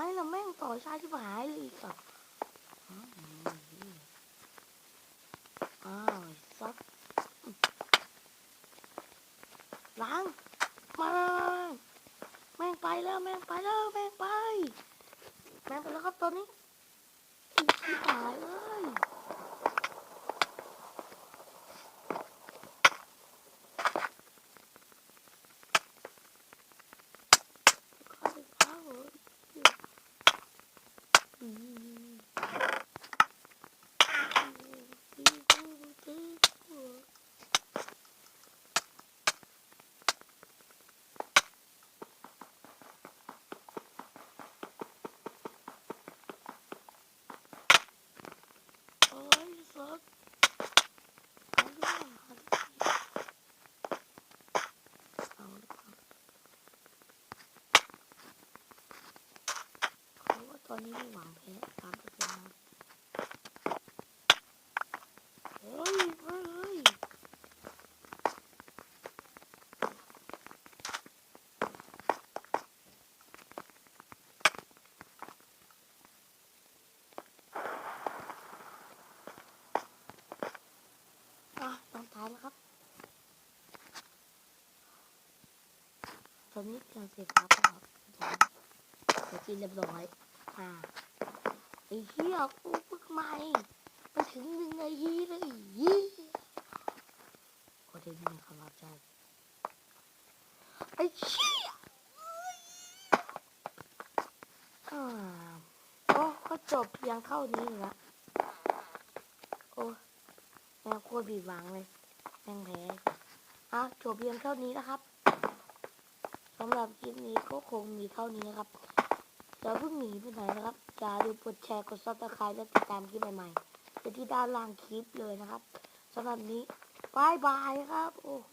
ไม้ละแม่งต่อชาที่หายเลยสัตว์อ้าวสัตว์ล้างมาแม่งไปแล้วแม่งไปแล้วแม่งไป แม่งไปแล้วครับตอนนี้ ตอนนี้ม่หวังแพ้ตามตัวนะเฮ้ยเฮ้ยเฮ้ยอะต้องตายแล้วครับ ตอนนี้เตรียมเสร็จแล้วครับเดี๋ยวกินเรียบร้อยาไอ้เหี้ยกูเพิ่งใหม่ไปถึงหนึ่งนาทีเลยไอ้เหี้ยโอ้เดี๋ยวนี้นะครับรับใจไอ้เหี้ยอ่าโอ้ก็จบเพียงเท่านี้ละโอ้แม่โคตรผิดหวังเลยแม่งแพ้อะจบเพียงเท่านี้นะครับสำหรับคลิปนี้ก็คงมีเท่านี้นะครับ อย่าเพิ่งหนีไปไหนนะครับอย่าลืมกดแชร์กดซับสไครต์และติดตามคลิปใหม่ๆไปที่ด้านล่างคลิปเลยนะครับสำหรับนี้บายบายครับ โอ้โห